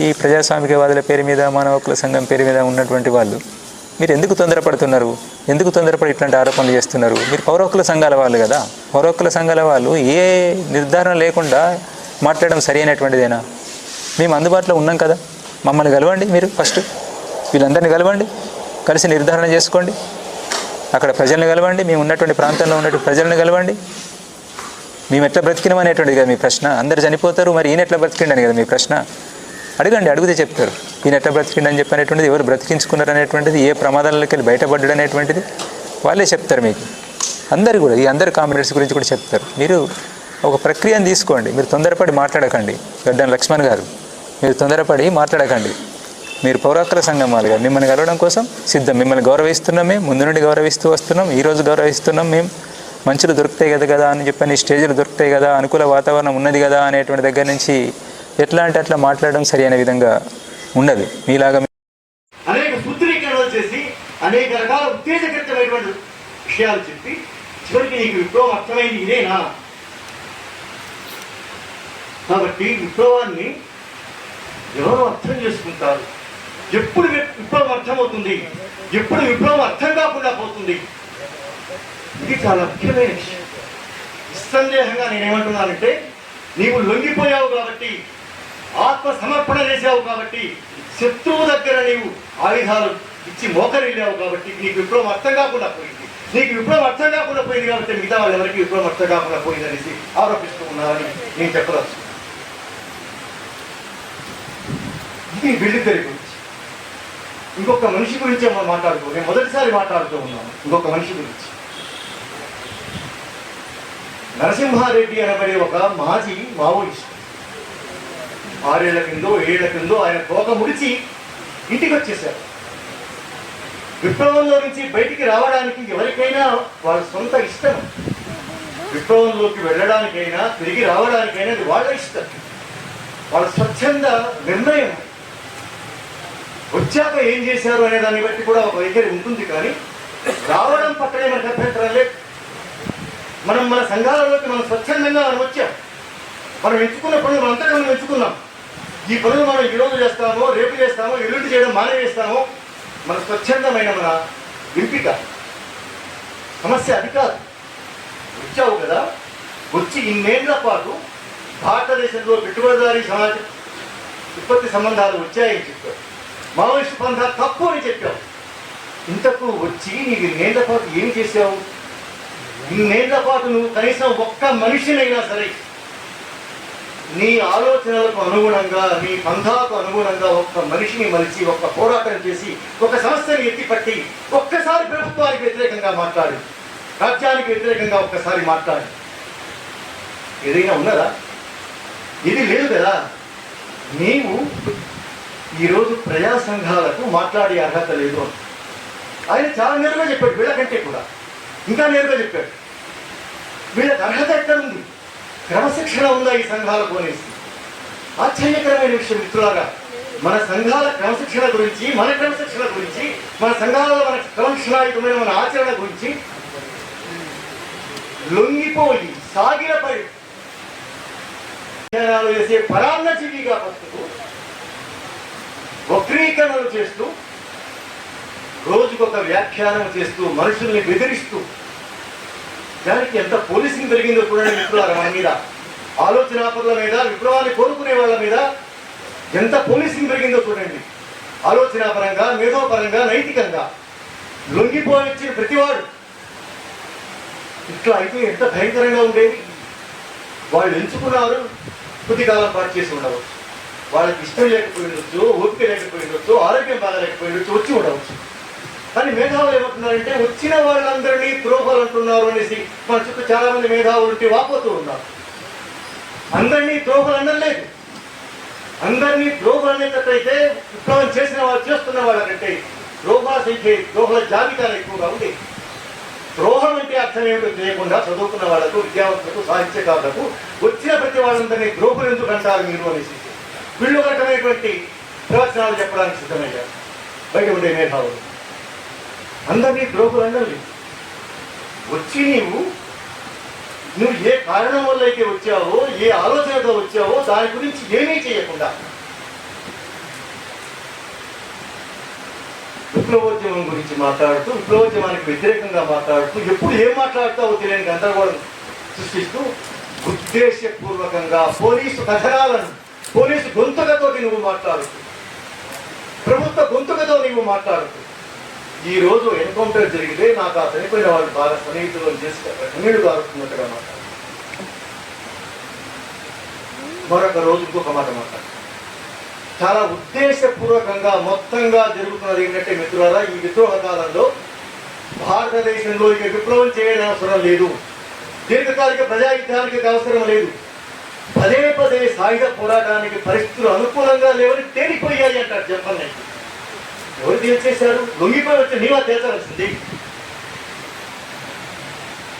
ఈ ప్రజాస్వామికవాదుల పేరు మీద మానవ హక్కుల సంఘం పేరు మీద ఉన్నటువంటి వాళ్ళు మీరు ఎందుకు తొందరపడుతున్నారు? ఎందుకు తొందరపడి ఇట్లాంటి ఆరోపణలు చేస్తున్నారు? మీరు పౌర హక్కుల సంఘాల వాళ్ళు కదా. పౌర హక్కుల సంఘాల వాళ్ళు ఏ నిర్ధారణ లేకుండా మాట్లాడడం సరి అయినటువంటిదేనా మేము అందుబాటులో ఉన్నాం కదా. మమ్మల్ని కలవండి మీరు ఫస్ట్. వీళ్ళందరినీ కలవండి. కలిసి నిర్ధారణ చేసుకోండి. అక్కడ ప్రజల్ని కలవండి. మేము ఉన్నటువంటి ప్రాంతంలో ఉన్నటువంటి ప్రజలను కలవండి. మేము ఎట్లా బ్రతికినాం అనేటువంటిది కదా మీ ప్రశ్న. అందరు చనిపోతారు మరి ఈయన ఎట్లా బ్రతికిండని కదా మీ ప్రశ్న. అడగండి అడిగితే చెప్తారు. ఈయన ఎట్లా బ్రతికిండని చెప్పి అనేటువంటిది ఎవరు బ్రతికించుకున్నారు అనేటువంటిది ఏ ప్రమాదాలకి వెళ్ళి బయటపడ్డాడు అనేటువంటిది వాళ్ళే చెప్తారు మీకు. అందరు కూడా ఈ అందరు కామ్రేడ్స్ గురించి కూడా చెప్తారు. మీరు ఒక ప్రక్రియను తీసుకోండి. మీరు తొందరపడి మాట్లాడకండి. గడ్డం లక్ష్మణ్ గారు మీరు తొందరపడి మాట్లాడకండి. మీరు పౌరాకుల సంఘం వాళ్ళుగా మిమ్మల్ని కలవడం కోసం సిద్ధం. మిమ్మల్ని గౌరవిస్తున్నాం మేము ముందు నుండి గౌరవిస్తూ వస్తున్నాం. ఈ రోజు గౌరవిస్తున్నాం మేము. మంచులు దొరుకుతాయి కదా కదా అని చెప్పని స్టేజ్లు దొరుకుతాయి కదా అనుకూల వాతావరణం ఉన్నది కదా అనేటువంటి దగ్గర నుంచి ఎట్లా అంటే అట్లా మాట్లాడడం సరి అనే విధంగా ఉండదు. మీలాగా అనేక సూత్రీకరణలు చేసి అనేక రకాల ఉత్తేజకరమైనటువంటి విషయాలు చెప్పి చివరికి నీకు విప్లవం అర్థమైంది ఇదేనా? కాబట్టి విప్లవాన్ని ఎవరు అర్థం చేసుకుంటారు? ఎప్పుడు విప్లవం అర్థమవుతుంది? ఎప్పుడు విప్లవం అర్థం కాకుండా పోతుంది? ఇది చాలా ముఖ్యమైన విషయం. నిస్సందేహంగా నేనేమంటున్నానంటే నీవు లొంగిపోయావు కాబట్టి ఆత్మ సమర్పణ చేసావు కాబట్టి శత్రువు దగ్గర నీవు ఆయుధాలు ఇచ్చి మోకరిల్లావు కాబట్టి నీకు విప్లవం అర్థం కాకుండా పోయింది. నీకు విప్లవం అర్థం కాకుండా పోయింది కాబట్టి మిగతా వాళ్ళు ఎవరికి విప్లవం అర్థం కాకుండా పోయిందనేసి ఆరోపిస్తూ ఉన్నారని నేను చెప్పవచ్చు ఇది వీళ్ళిద్దరి గురించి. ఇంకొక మనిషి గురించి మనం మాట్లాడుకో నేను మొదటిసారి మాట్లాడుతూ ఉన్నాను. ఇంకొక మనిషి గురించి. నరసింహారెడ్డి అనబడే ఒక మాజీ మావోయిస్ట్ ఆరేళ్ళ కిందో ఏళ్ళ కిందో ఆయన తోక ముడిచి ఇంటికి వచ్చేశారు విప్లవంలో నుంచి బయటికి రావడానికి ఎవరికైనా వాళ్ళ సొంత ఇష్టం. విప్లవంలోకి వెళ్ళడానికైనా తిరిగి రావడానికైనా అది వాళ్ళ ఇష్టం. వాళ్ళ స్వచ్ఛంద నిర్ణయం. వచ్చాక ఏం చేశారు అనే దాన్ని బట్టి కూడా ఒక వైఖరి ఉంటుంది కానీ రావడం పక్కనే మనకు అభ్యంతరం లేదు. మనం మన సంఘాలలోకి మనం స్వచ్ఛందంగా మనం వచ్చాం. మనం ఎంచుకున్న పనులు మనం ఎంచుకున్నాం. ఈ పనులు మనం ఈరోజు చేస్తాము చేస్తామో రేపు చేస్తాము ఎల్లుండి చేయడం మానేస్తాము మన స్వచ్ఛందమైన మన ఎంపిక సమస్య అది కాదు. వచ్చావు కదా వచ్చి ఇన్నేళ్ళ పాటు భారతదేశంలో పెట్టుబడిదారీ సమాజ ఉత్పత్తి సంబంధాలు వచ్చాయని చెప్పావు. మావోయిస్ట్ పంథా తప్పు అని చెప్పావు. ఇంతకు వచ్చి నీకు ఇన్నేళ్ళ పాటు ఏం చేసావు ఇన్నేళ్ళ పాటు నువ్వు కనీసం ఒక్క మనిషినైనా సరే నీ ఆలోచనలకు అనుగుణంగా నీ పంథాకు అనుగుణంగా ఒక్క మనిషిని మలిచి ఒక్క పోరాటం చేసి ఒక సమస్యని ఎత్తిపట్టి ఒక్కసారి ప్రభుత్వానికి వ్యతిరేకంగా మాట్లాడు. రాజ్యానికి వ్యతిరేకంగా ఒక్కసారి మాట్లాడు. ఏదైనా ఉన్నదా? ఇది లేదు కదా. నీవు ఈరోజు ప్రజా సంఘాలకు మాట్లాడే అర్హత లేదు ఆయన చాలా నేరుగా చెప్పాడు వీళ్ళకంటే కూడా. ఇంకా నేరుగా చెప్పాడు. వీళ్ళకి అర్హత ఎక్కడుంది క్రమశిక్షణ ఉందా ఈ సంఘాలకు అనేసి ఆశ్చర్యకరమైన విషయం మిత్రులారా మన సంఘాల క్రమశిక్షణ గురించి మన క్రమశిక్షణ గురించి మన సంఘాలలో మన క్రమశిక్షణాయుతమైన మన ఆచరణ గురించి లొంగిపోయి సాగిలపడి వ్యాఖ్యానాలు చేసే పరాన్నజీవిగా పట్టుకు వక్రీకరణలు చేస్తూ రోజుకొక వ్యాఖ్యానం చేస్తూ మనుషుల్ని బెదిరిస్తూ దానికి ఎంత పోలీసింగ్ జరిగిందో చూడండి విప్లవాలు మన మీద. ఆలోచనాపరుల మీద విప్లవాన్ని కోరుకునే వాళ్ళ మీద ఎంత పోలీసింగ్ జరిగిందో చూడండి. ఆలోచనాపరంగా మేధోపరంగా నైతికంగా లొంగిపోయి వచ్చిన ప్రతివాడు. ఇట్లా అయితే ఎంత భయంకరంగా ఉండేది. వాళ్ళు ఎంచుకున్నారు కొద్దికాలం పాటు చేసి ఉండవచ్చు. వాళ్ళకి ఇష్టం లేకపోయి ఉండొచ్చు ఓపిక లేకపోయి ఉండొచ్చు ఆరోగ్యం బాగాలేకపోయి ఉండొచ్చు వచ్చి ఉండవచ్చు. కానీ మేధావులు ఏమంటున్నారంటే వచ్చిన వాళ్ళందరినీ ద్రోహాలు అంటున్నారు అనేసి మన చుట్టూ చాలా మంది మేధావులు ఉంటే వాపోతూ ఉన్నారు. అందరినీ ద్రోహులు అనలేదు అందరినీ ద్రోహులు అనేటట్లయితే విప్లవం చేసిన వాళ్ళు చేస్తున్న వాళ్ళకంటే ద్రోహాల సంఖ్య ద్రోహుల జాబితాలు ఎక్కువగా ఉంది ద్రోహం అంటే అర్థం ఏమిటో తెలియకుండా చదువుకున్న వాళ్ళకు విద్యావంతులకు సాహిత్యకారులకు వచ్చిన ప్రతి వాళ్ళందరినీ ద్రోహులు ఎందుకు అంటారు మీరు అనేసి. వీళ్ళు రకమైనటువంటి ప్రవచనాలు చెప్పడానికి సిద్ధమయ్యారు. బయట ఉండే మేధావులు. అందరినీ ద్రోపులందరినీ వచ్చి నీవు నువ్వు ఏ కారణం వల్ల అయితే వచ్చావో ఏ ఆలోచనతో వచ్చావో దాని గురించి ఏమీ చేయకుండా. విప్లవోద్యమం గురించి మాట్లాడుతూ విప్లవోద్యమానికి వ్యతిరేకంగా మాట్లాడుతూ ఎప్పుడు ఏం మాట్లాడుతావో తెలియని గందరగోళం సృష్టిస్తూ ఉద్దేశపూర్వకంగా పోలీసు కథనాలను పోలీసు గొంతుకతో నువ్వు మాట్లాడుతూ ప్రభుత్వ గొంతుకతో నువ్వు మాట్లాడుతూ ఈ రోజు ఎన్కౌంటర్ జరిగితే నాకు ఆ చనిపోయిన వాళ్ళు బాగా సన్నిహితులు చేసి కన్నీళ్ళు కారుతున్నట్టుగా మాట్లాడు. మరొక రోజు ఇంకొక మాట మాట్లాడు. చాలా ఉద్దేశపూర్వకంగా మొత్తంగా జరుగుతున్నది ఏంటంటే మిత్రులారా ఈ విద్రోహ కాలంలో భారతదేశంలో ఇక విప్లవం చేయడం అవసరం లేదు. దీర్ఘకాలిక ప్రజాయుద్ధానికి అవసరం లేదు. పదే పదే సాయుధ పోరాటానికి పరిస్థితులు అనుకూలంగా లేవని తేలిపోయాయి అంటారు చెప్పండి ఎవరు తేల్చేశారు లొంగిపోయి వచ్చి నీవా తేల్చవలసింది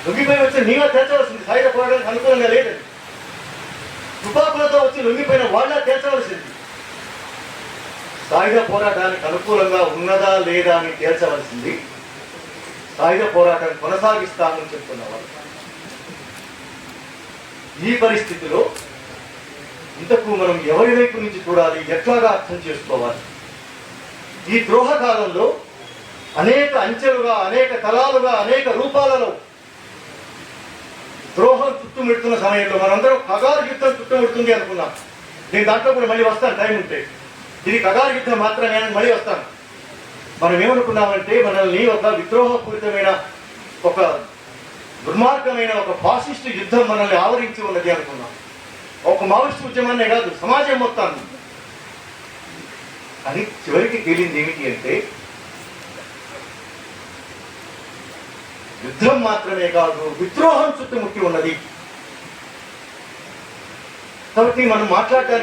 లొంగిపోయి వచ్చి నీవా తేల్చవలసింది సాయుధ పోరాటానికి అనుకూలంగా లేదండి తుపాకులతో వచ్చి లొంగిపోయిన వాళ్ళ తేల్చవలసింది సాయుధ పోరాటానికి అనుకూలంగా ఉన్నదా లేదా అని తేల్చవలసింది సాయుధ పోరాటం కొనసాగిస్తామని చెప్తున్నవారు ఈ పరిస్థితిలో ఇంతకు మనం ఎవరి వైపు నుంచి చూడాలి? ఎట్లాగా అర్థం చేసుకోవాలి? ఈ ద్రోహ కాలంలో అనేక అంచెలుగా అనేక తలాలుగా అనేక రూపాలలో ద్రోహం చుట్టుముడుతున్న సమయంలో మనందరం కగారు యుద్ధం చుట్టుముడుతుంది అనుకున్నాం. నేను దాంట్లో కూడా మళ్ళీ వస్తాను టైం ఉంటే. ఇది కగారు యుద్ధం మాత్రమే అని మళ్ళీ వస్తాను. మనం ఏమనుకున్నామంటే మనల్ని ఒక విద్రోహపూరితమైన ఒక దుర్మార్గమైన ఒక ఫాసిస్ట్ యుద్ధం మనల్ని ఆవరించి ఉన్నది అనుకున్నాం. ఒక మావోయిస్ట్ ఉద్యమాన్నే కాదు సమాజం మొత్తాన్ని. అని చివరికి తేలింది ఏమిటి అంటే యుద్ధం మాత్రమే కాదు విద్రోహం చుట్టుముట్టి ఉన్నది. కాబట్టి మనం మాట్లాడటానికి